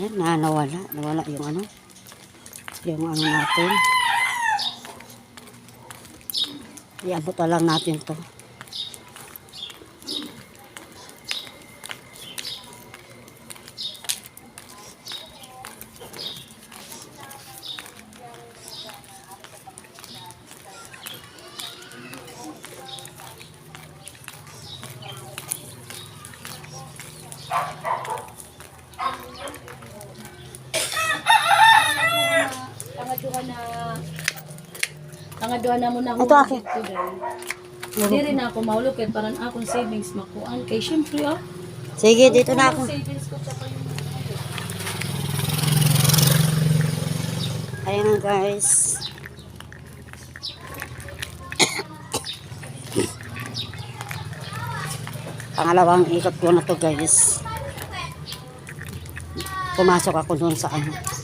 Yan, na, nawala. Nawala yung ano. Yung ano natin. Iabot lang natin to. Pangaduhan na Pangaduhan na mo na Ito, akin. Hindi rin ako maulog kahit parang akong savings makuan. Kay syempre ah. Sige, dito na ako. Savings ko sa yung Ayan na guys. Pangalawang ikot ko na to guys. Pumasok ako doon sa ano.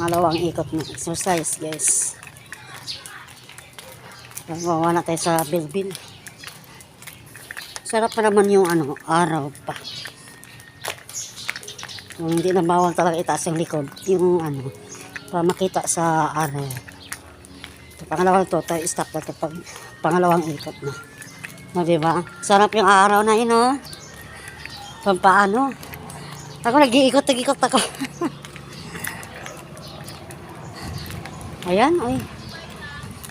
Pangalawang ikot na exercise guys. Gawa na tayo sa bilbil. Sarap pa naman yung ano, araw pa. Kung hindi na bawal talaga itaas yung likod, yung ano, para makita sa araw. Ito, pangalawang to, tayo stop na ito pag pangalawang ikot na. No, diba? Sarap yung araw na yun, oh. Pampaano. Ako nag-iikot, nag-iikot ako. Ayan, oy.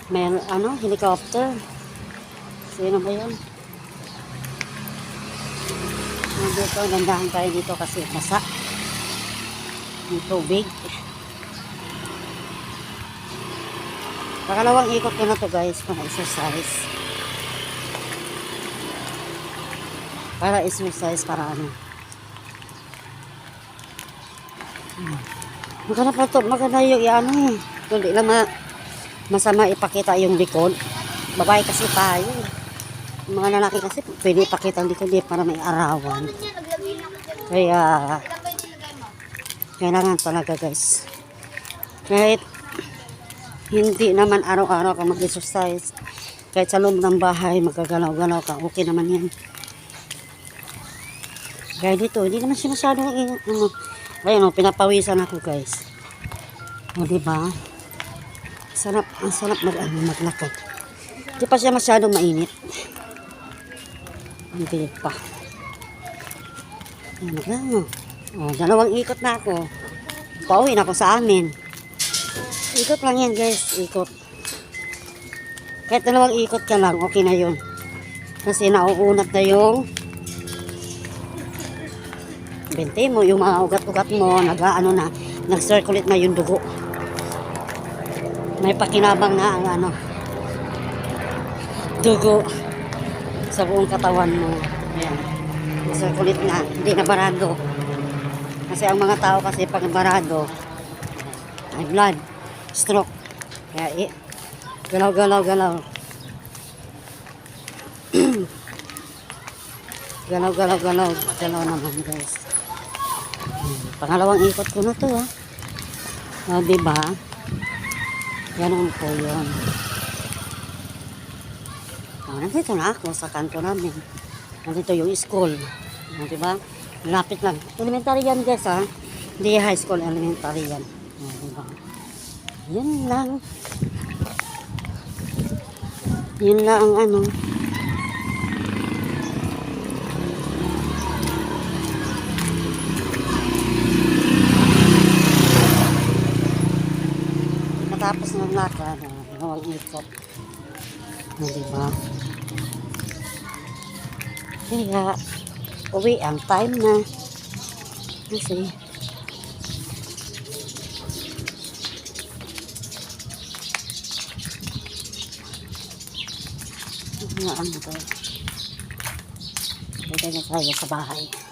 May ano, helicopter. Sino ba yun? Dito, gandahan tayo dito kasi basa. Yung tubig. Pakalawang ikot ko na to guys, para exercise. Para exercise, para ano. Hmm. Maganda pa to, maganda yung ano eh. Kundi lang ma masama ipakita yung likod. Babae kasi tayo. Mga lalaki kasi pwede ipakita ang likod eh, para may arawan. Kaya, kailangan talaga guys. Kahit hindi naman araw-araw ka mag-exercise. Kahit sa loob ng bahay, magagalaw-galaw ka, okay naman yan. Kaya dito, hindi naman siya masyadong, eh, ano, ayun o, pinapawisan ako guys. O, diba? Sarap, ang sarap mag, ano, maglakad. Hindi pa siya masyadong mainit. Hindi pa. Ayan na lang. O, dalawang ikot na ako. Pauwi na ako sa amin. Ikot lang yan guys, ikot. Kahit dalawang ikot ka lang, okay na yun. Kasi nauunat na yung bente mo, yung mga ugat-ugat mo, nag, ano na, nag-circulate na yung dugo. May pakinabang na ang ano, dugo sa buong katawan mo. Ayan. Nag-circulate na, hindi na barado. Kasi ang mga tao kasi pag barado, ay blood, stroke. Kaya eh, galaw, galaw, galaw. galaw, galaw, galaw. Galaw naman guys. Hmm, Pangalawang ikot ko na to ah. O, diba? Ganun po yun. O, nandito na ako sa kanto namin. Nandito yung school. O, diba? Lapit lang. Elementary yan guys ha. Hindi high school, elementary yan. O, diba? Yun lang. Yun lang ang ano. Matapos ng lakad, nawag ikot. O, diba? Kaya, uwi ang time na. Kasi, Ano ano to? Pwede na tayo sa bahay.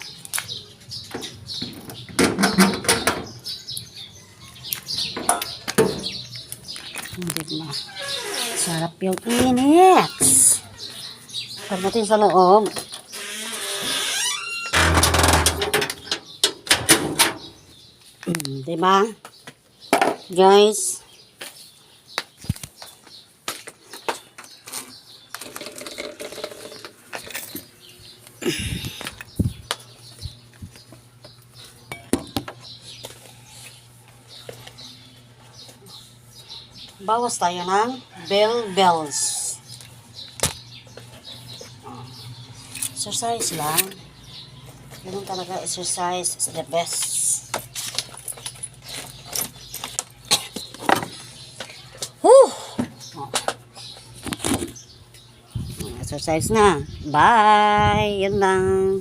Hindi na. Sarap yung init. Pagdating sa loob. Hmm, diba? Guys. Bawas tayo ng bell bells. Exercise lang. Ganun talaga, exercise is the best. Whew! Oh. Exercise na. Bye! Yun lang.